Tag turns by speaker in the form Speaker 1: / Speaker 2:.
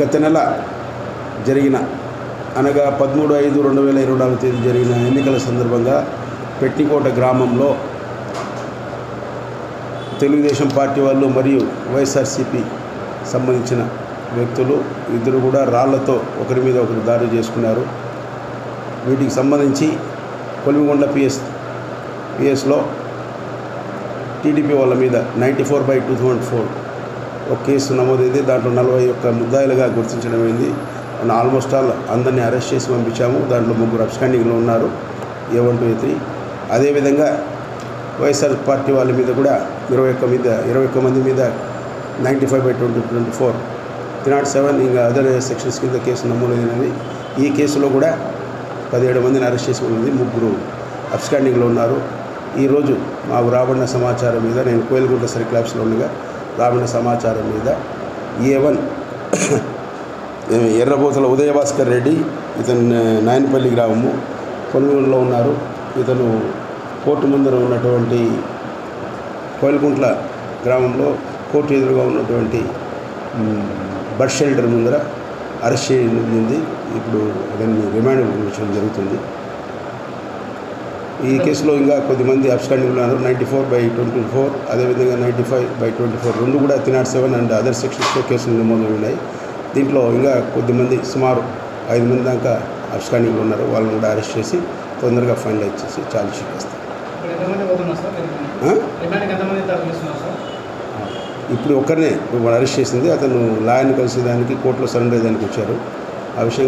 Speaker 1: గత నెల జరిగిన అనగా పదమూడు ఐదు రెండు వేల ఇరవై నాలుగు తేదీ జరిగిన ఎన్నికల సందర్భంగా పెట్టికోట గ్రామంలో తెలుగుదేశం పార్టీ వాళ్ళు మరియు వైఎస్ఆర్సీపీ సంబంధించిన వ్యక్తులు ఇద్దరు కూడా రాళ్ళతో ఒకరి మీద ఒకరు దాడి చేసుకున్నారు. వీటికి సంబంధించి కొలిమిగొండ పిఎస్ పిఎస్లో టీడీపీ వాళ్ళ మీద ninety four by two thousand four ఒక కేసు నమోదైంది. దాంట్లో నలభై ఒక్క ముద్దాయిలుగా గుర్తించడం అయింది ఆల్మోస్ట్ ఆల్ అందరినీ అరెస్ట్ చేసి పంపించాము. దాంట్లో ముగ్గురు అబ్స్కాండింగ్లో ఉన్నారు. A one two three. అదేవిధంగా వైఎస్ఆర్ పార్టీ వాళ్ళ మీద కూడా ఇరవై ఒక్క మీద ఇరవై ఒక్క మంది మీద ninety five by twenty twenty four three not seven ఇంకా అదర్ సెక్షన్స్ కింద కేసు నమోదైనవి. ఈ కేసులో కూడా పదిహేడు మందిని అరెస్ట్ చేసి ఉంది ముగ్గురు అబ్స్కాండింగ్లో ఉన్నారు. ఈరోజు మాకు రాబడిన సమాచారం మీద నేను కోయలగుంట సర్కిల్ ఆఫీస్లో ఉండగా రాబడిన సమాచారం మీద ఏ వన్ ఎర్రబోతల ఉదయభాస్కర్ రెడ్డి ఇతను నాయనపల్లి గ్రామము కొనుగోలులో ఉన్నారు. ఇతను కోర్టు ముందర ఉన్నటువంటి కోయలకుంట్ల గ్రామంలో కోర్టు ఎదురుగా ఉన్నటువంటి బస్ షెల్టర్ ముందర అరెస్ట్ చేయనుంది. ఇప్పుడు అతన్ని రిమాండ్ ఉంచడం జరుగుతుంది. ఈ కేసులో ఇంకా కొద్దిమంది అబ్స్టాండింగ్ ఉన్నారు. Ninety four by twenty four అదేవిధంగా ninety five by twenty four రెండు కూడా three not seven and other సెక్షన్స్లో కేసులు నమోదు ఉన్నాయి. దీంట్లో ఇంకా కొద్దిమంది సుమారు ఐదు మంది దాకా అబ్స్టాండింగ్లో ఉన్నారు. వాళ్ళని కూడా అరెస్ట్ చేసి తొందరగా ఫైనలైజ్ చేసి ఛార్జ్ షీట్ వేస్తాం
Speaker 2: ఇప్పుడు
Speaker 1: ఒక్కరినే వాళ్ళు అరెస్ట్ చేసింది అతను లాయర్ని కలిసేదానికి కోర్టులో సరెండర్ అయ్యేదానికి వచ్చారు. ఆ విషయం